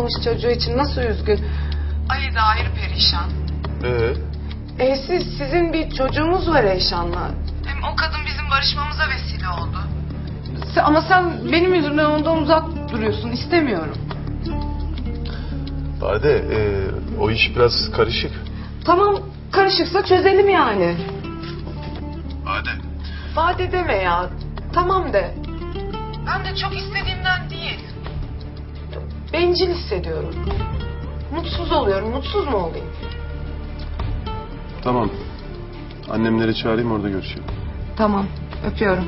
kalmış çocuğu için nasıl üzgün. Ali ayrı perişan. Ee, E siz, sizin bir çocuğunuz var Eyşan'la. Hem o kadın bizim barışmamıza vesile oldu. Se- Ama sen benim yüzümden ondan uzak duruyorsun. istemiyorum. Bade, e, o iş biraz karışık. Tamam karışıksa çözelim yani. Bade. Vade deme ya. Tamam de. Ben de çok istediğimden değil. Bencil hissediyorum. Mutsuz oluyorum. Mutsuz mu olayım? Tamam. Annemleri çağırayım orada görüşelim. Tamam. Öpüyorum.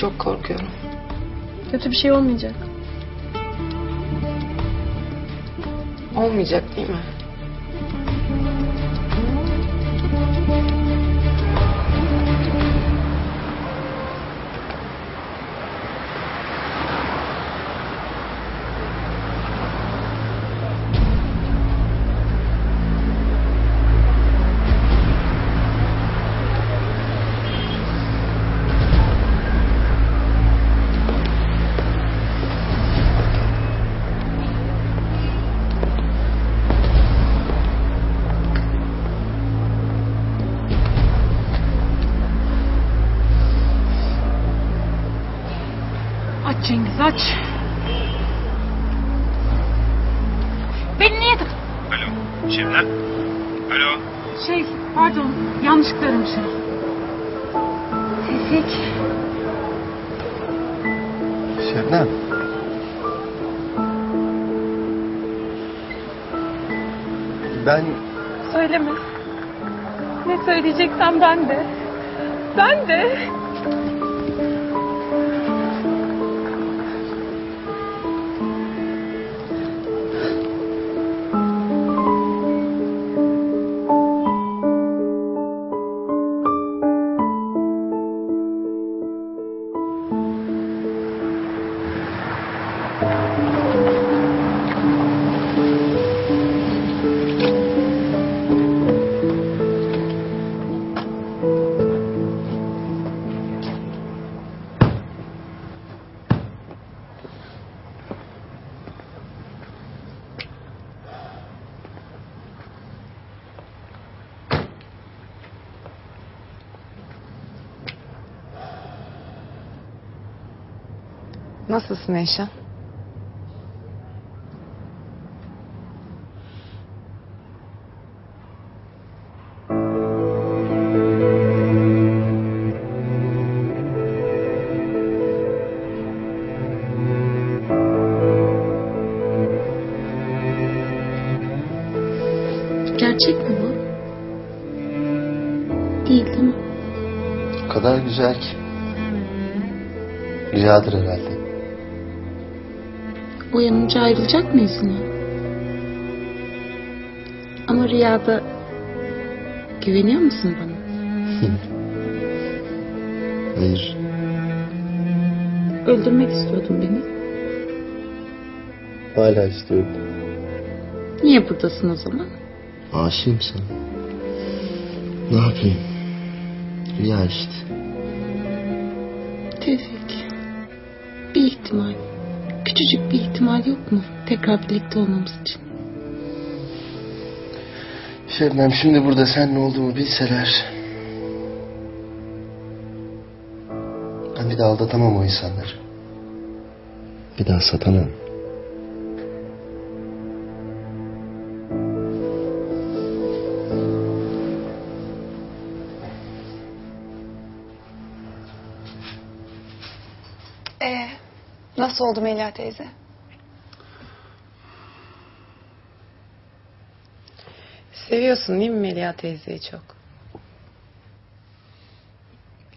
Çok korkuyorum. Kötü bir şey olmayacak. Olmayacak değil mi? Aç Cengiz aç. Beni niye tut? Alo, Şebnem? Alo. Şey pardon yanlışlıkla aramışım. Tevfik. Şebnem. Ben Söyleme. Ne söyleyeceksen ben de. Ben de. Nasılsın Eyşan? Gerçek mi bu? Değil değil mi? O kadar güzel ki. Rüyadır herhalde. Uyanınca ayrılacak mıyız yine? Ama rüyada güveniyor musun bana? Hayır. Öldürmek istiyordun beni. Hala istiyorum. Niye buradasın o zaman? Aşığım sana. Ne yapayım? Rüya işte. Tevfik. Bir ihtimal. Küçücük bir ihtimal yok mu? Tekrar birlikte olmamız için. Şebnem şimdi burada sen ne olduğumu bilseler... Ben bir daha aldatamam o insanları. Bir daha satamam. Nasıl oldu Melia teyze? Seviyorsun değil mi Melia teyzeyi çok?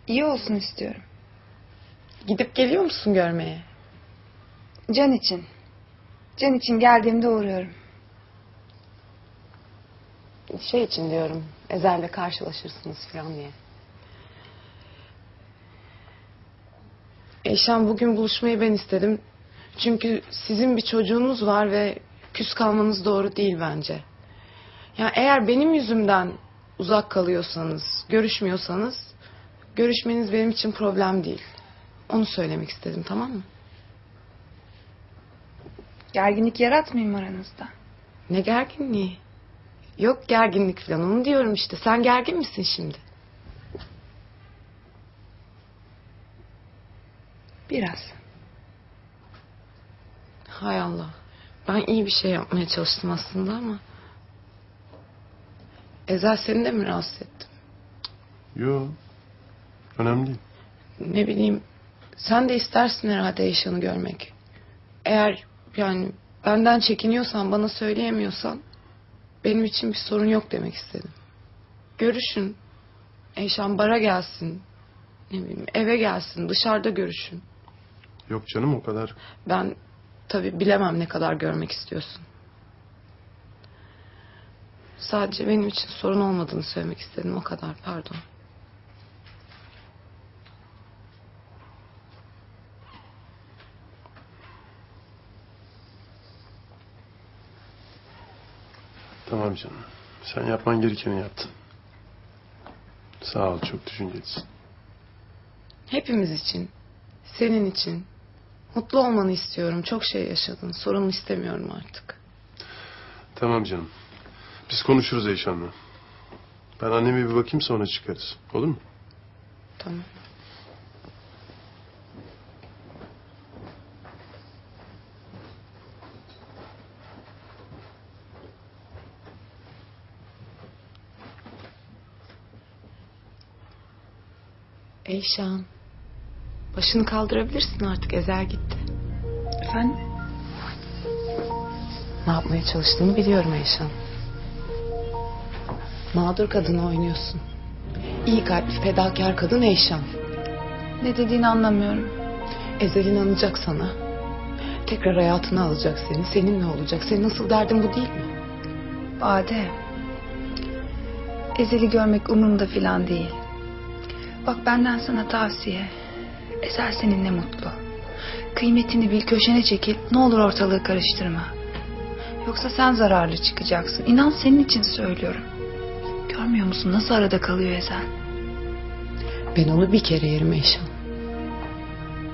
İyi olsun istiyorum. Gidip geliyor musun görmeye? Can için. Can için geldiğimde uğruyorum. Şey için diyorum. Ezel'le karşılaşırsınız falan diye. Eşan bugün buluşmayı ben istedim. Çünkü sizin bir çocuğunuz var ve küs kalmanız doğru değil bence. Ya eğer benim yüzümden uzak kalıyorsanız, görüşmüyorsanız görüşmeniz benim için problem değil. Onu söylemek istedim tamam mı? Gerginlik yaratmayayım aranızda. Ne gerginliği? Yok gerginlik falan onu diyorum işte. Sen gergin misin şimdi? Biraz. Hay Allah. Ben iyi bir şey yapmaya çalıştım aslında ama... Ezel seni de mi rahatsız ettim? Yo. Önemli değil. Ne bileyim... Sen de istersin herhalde Eyşan'ı görmek. Eğer yani benden çekiniyorsan, bana söyleyemiyorsan... Benim için bir sorun yok demek istedim. Görüşün. Eyşan bara gelsin. Ne bileyim eve gelsin, dışarıda görüşün. Yok canım o kadar. Ben tabii bilemem ne kadar görmek istiyorsun. Sadece benim için sorun olmadığını söylemek istedim o kadar pardon. Tamam canım. Sen yapman gerekeni yaptın. Sağ ol çok düşüncelisin. Hepimiz için, senin için. Mutlu olmanı istiyorum. Çok şey yaşadın. Sorun istemiyorum artık. Tamam canım. Biz konuşuruz Eyşan'la. Ben anneme bir bakayım sonra çıkarız. Olur mu? Tamam. Eyşan. Başını kaldırabilirsin artık. Ezel gitti. Efendim? Ne yapmaya çalıştığını biliyorum Eyşan. Mağdur kadını oynuyorsun. İyi kalpli fedakar kadın Eyşan. Ne dediğini anlamıyorum. Ezel inanacak sana. Tekrar hayatına alacak seni. Seninle olacak. Senin nasıl derdin bu değil mi? Bade. Ezel'i görmek umurumda filan değil. Bak benden sana tavsiye. Ezel seninle mutlu. Kıymetini bil köşene çekil. Ne olur ortalığı karıştırma. Yoksa sen zararlı çıkacaksın. İnan senin için söylüyorum. Görmüyor musun nasıl arada kalıyor Ezel? Ben onu bir kere yerim Eyşan.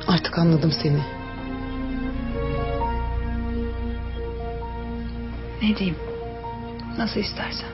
Artık anladım seni. Ne diyeyim? Nasıl istersen.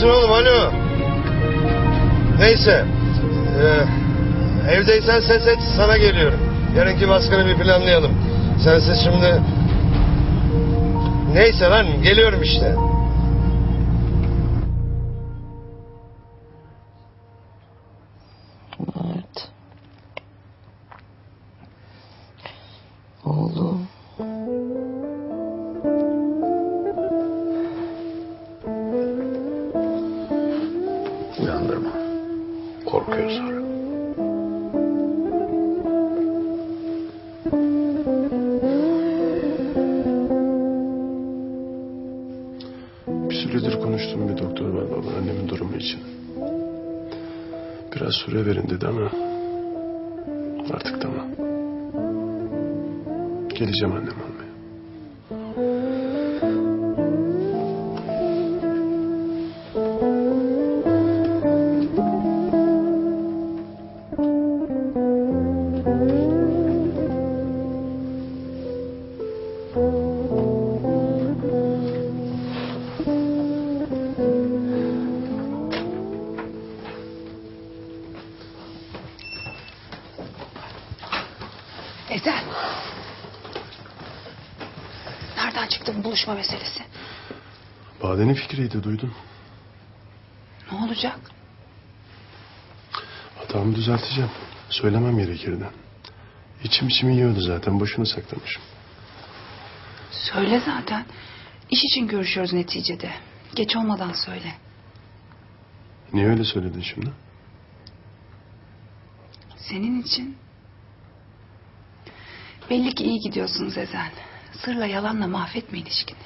Neredesin oğlum alo? Neyse. Ee, evdeysen ses et sana geliyorum. Yarınki baskını bir planlayalım. Sensiz şimdi... Neyse lan geliyorum işte. Mert. Oğlum. Süredir konuştum bir doktor var babaannemin durumu için. Biraz süre verin dedi ama artık tamam. Geleceğim annem Ezel. Nereden çıktı bu buluşma meselesi? Badenin fikriydi duydun. Ne olacak? Tamam düzelteceğim. Söylemem gerekirdi. İçim içimi yiyordu zaten. Boşuna saklamışım. Söyle zaten. İş için görüşüyoruz neticede. Geç olmadan söyle. Niye öyle söyledin şimdi? Senin için. Belli ki iyi gidiyorsunuz Ezel. Sırla yalanla mahvetme ilişkini.